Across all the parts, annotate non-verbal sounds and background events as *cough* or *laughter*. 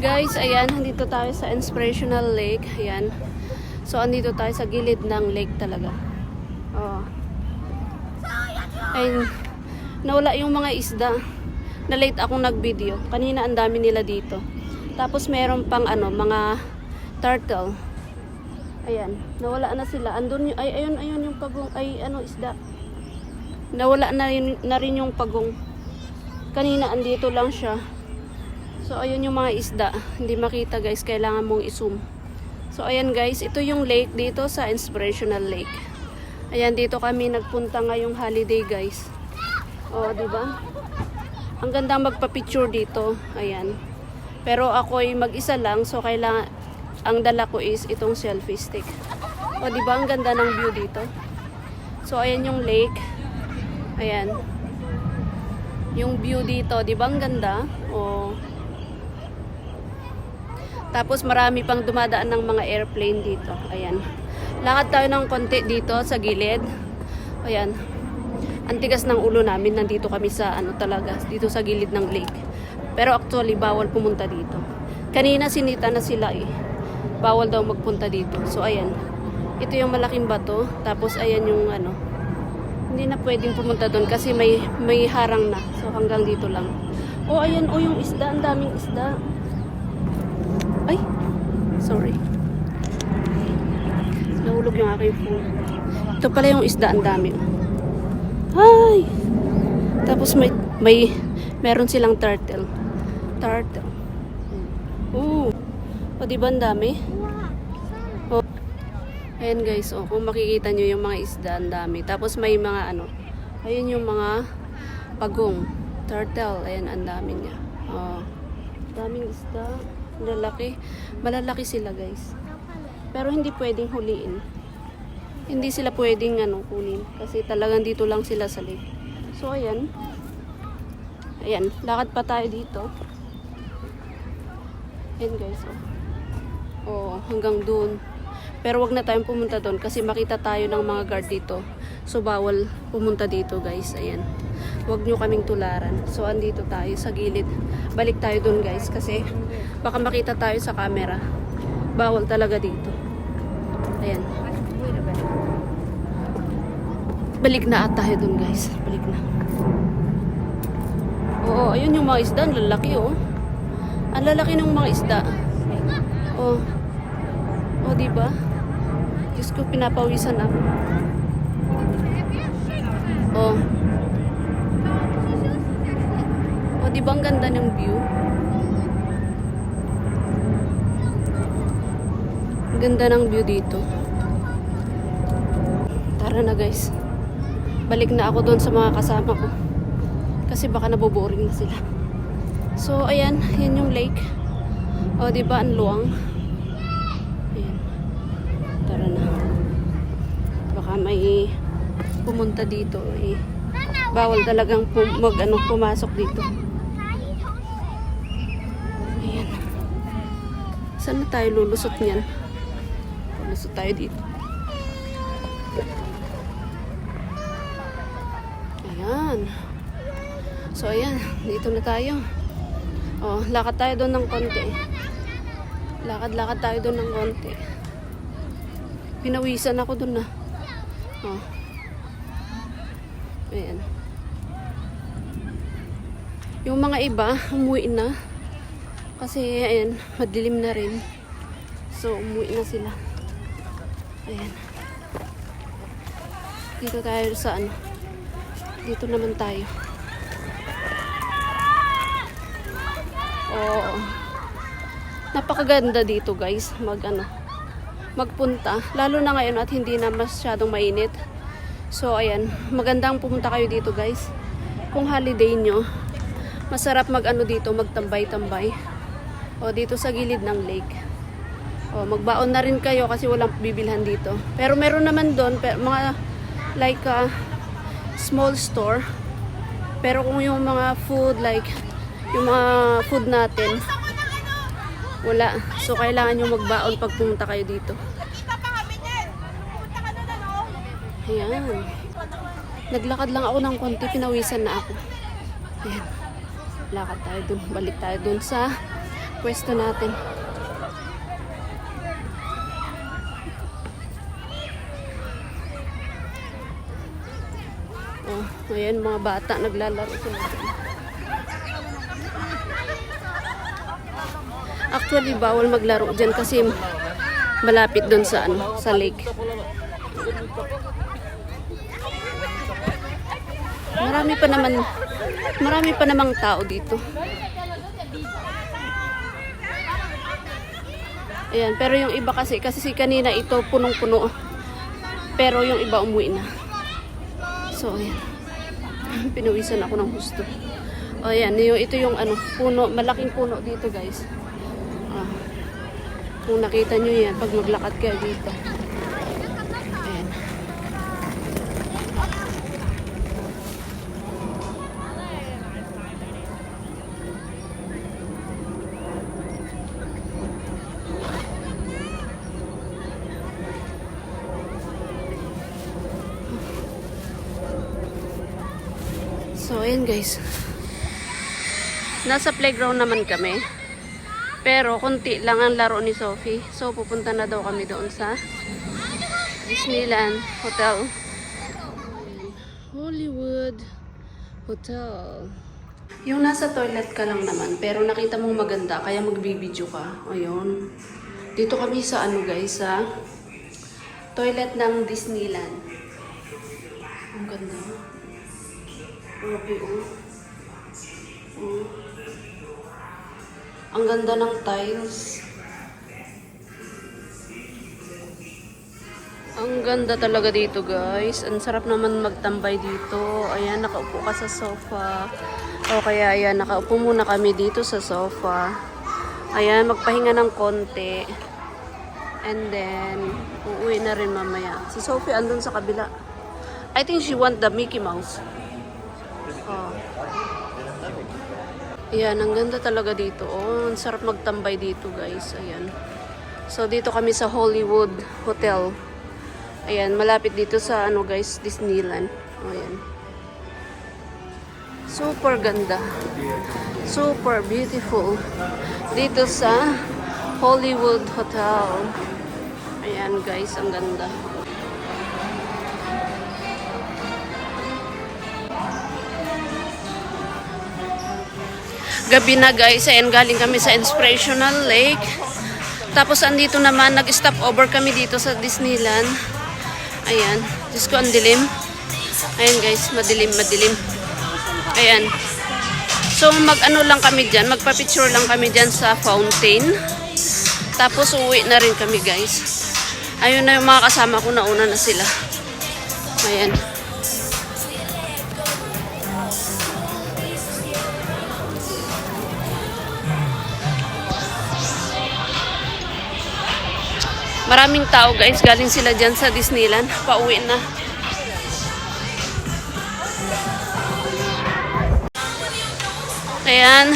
Guys, ayan, nandito tayo sa Inspirational Lake. Ayan. So, andito tayo sa gilid ng lake talaga. Oh. Ayun. Nawala yung mga isda. Na late akong nag-video. Kanina ang dami nila dito. Tapos meron pang ano, mga turtle. Ayan. Nawala na sila. Andun yung, ay, ayun, ayun yung pagong, ay, ano, isda. Nawala na, yun, na rin yung pagong. Kanina andito lang siya. So, ayun yung mga isda. Hindi makita guys, kailangan mong i-zoom. So, ayan guys, ito yung lake dito sa Inspirational Lake. Ayan, dito kami nagpunta ngayong holiday guys. O, di ba? Ang ganda magpa-picture dito. Ayan. Pero ako'y mag-isa lang, so kailangan, ang dala ko is itong selfie stick. O, di ba? Ang ganda ng view dito. So, ayan yung lake. Ayan. Yung view dito, di ba ang ganda? O, tapos marami pang dumadaan ng mga airplane dito. Ayan. Lakad tayo ng konti dito sa gilid. Ayan. Ang tigas ng ulo namin. Nandito kami sa ano talaga. Dito sa gilid ng lake. Pero actually bawal pumunta dito. Kanina sinita na sila eh. Bawal daw magpunta dito. So ayan. Ito yung malaking bato. Tapos ayan yung ano. Hindi na pwedeng pumunta doon kasi may may harang na. So hanggang dito lang. Oh ayan oh yung isda. Ang daming isda. Ay, sorry. Nahulog yung aking phone. Ito pala yung isda, ang dami. Ay! Tapos may, may, meron silang turtle. Turtle. Oo. O, di ba ang dami? O, ayan guys, o, kung makikita nyo yung mga isda, ang dami. Tapos may mga ano, ayun yung mga pagong. Turtle, ayan, ang dami niya. O, daming isda. Lalaki. Malalaki sila guys. Pero hindi pwedeng huliin. Hindi sila pwedeng ano, kunin. Kasi talagang dito lang sila sa lake. So, ayan. Ayan. Lakad pa tayo dito. Ayan guys. Oh, oh hanggang doon. Pero wag na tayong pumunta doon kasi makita tayo ng mga guard dito. So, bawal pumunta dito guys. Ayan. Huwag nyo kaming tularan. So, andito tayo sa gilid. Balik tayo doon guys kasi baka makita tayo sa camera. Bawal talaga dito. Ayan. Balik na at tayo doon guys. Balik na. Oo, ayun yung mga isda. Ang lalaki oh. Ang lalaki ng mga isda. Oh. Oh, di ba? Diyos ko, pinapawisan ako. Oh. Oh, di ba ang ganda ng view? Ganda ng view dito. Tara na guys. Balik na ako doon sa mga kasama ko. Kasi baka naboboring na sila. So, ayan. Yan yung lake. O, di ba ang luwang? Ayan. Tara na. Baka may pumunta dito eh. Bawal talagang pum- mag, ano, pumasok dito. Ayan. Saan na tayo lulusot niyan? Lulusot tayo dito. Ayan. So, ayan. Dito na tayo. Oh, lakad tayo doon ng konti. Lakad-lakad tayo doon ng konti. Pinawisan ako doon na. Oh. Ayan. Yung mga iba, umuwi na. Kasi, ayan, madilim na rin. So, umuwi na sila. Ayan. Dito tayo sa ano. Dito naman tayo. Oo. Napakaganda dito, guys. Mag ano, magpunta. Lalo na ngayon at hindi na masyadong mainit. So, ayan. Magandang pumunta kayo dito, guys. Kung holiday nyo, masarap mag ano dito, magtambay-tambay. O, dito sa gilid ng lake. O, magbaon na rin kayo kasi walang bibilhan dito. Pero meron naman doon, mga like a small store. Pero kung yung mga food, like yung mga food natin, wala. So, kailangan nyo magbaon pag pumunta kayo dito. Ayan. Naglakad lang ako ng konti, pinawisan na ako. Ayan. Lakad tayo dun. Balik tayo dun sa pwesto natin. Oh, ayan mga bata naglalaro sila. Actually, bawal maglaro dyan kasi malapit doon sa ano, sa lake. Marami pa naman marami pa namang tao dito. Ayan, pero yung iba kasi kasi si kanina ito punong-puno. Pero yung iba umuwi na. So, ayan. *laughs* Pinawisan ako ng gusto. O, ayan. Yung, ito yung ano, puno. Malaking puno dito, guys. Ah. Kung nakita nyo yan, pag maglakad kayo dito. Ayan. So, ayan guys. Nasa playground naman kami. Pero, konti lang ang laro ni Sophie. So, pupunta na daw kami doon sa Disneyland Hotel. Hollywood Hotel. Yung nasa toilet ka lang naman, pero nakita mong maganda, kaya magbibideo ka. Ayun. Dito kami sa ano guys, sa toilet ng Disneyland. Ang ganda. Grabe, oh. Oh. Ang ganda ng tiles. Ang ganda talaga dito, guys. Ang sarap naman magtambay dito. Ayan, nakaupo ka sa sofa. O kaya, ayan, nakaupo muna kami dito sa sofa. Ayan, magpahinga ng konti. And then, uuwi na rin mamaya. Si Sophie andun sa kabila. I think she want the Mickey Mouse. Oh. Ayan, ang ganda talaga dito. Oh, ang sarap magtambay dito, guys. Ayan. So, dito kami sa Hollywood Hotel. Ayan, malapit dito sa, ano, guys, Disneyland. Oh, ayan. Super ganda. Super beautiful. Dito sa Hollywood Hotel. Ayan, guys, ang ganda. Gabi na guys, ayan galing kami sa Inspirational Lake. Tapos andito naman, nag-stop over kami dito sa Disneyland. Ayan, Diyos ko ang dilim. Ayan guys, madilim, madilim. Ayan. So mag-ano lang kami dyan, magpa-picture lang kami dyan sa fountain. Tapos uwi na rin kami guys. Ayun na yung mga kasama ko, nauna na sila. Ayan. Maraming tao guys, galing sila dyan sa Disneyland. Pauwi na. Ayan.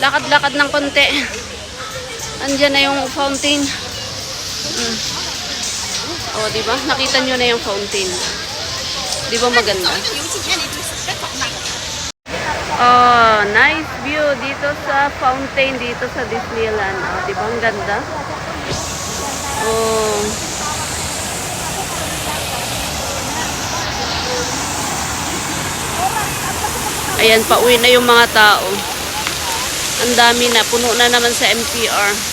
Lakad-lakad ng konti. Andyan na yung fountain. Mm. O, di ba? Nakita nyo na yung fountain. Di ba maganda? Oh, nice view dito sa fountain dito sa Disneyland. Oh, di ba ang ganda? Oh. Ayan, pauwi na yung mga tao. Ang dami na, puno na naman sa MTR.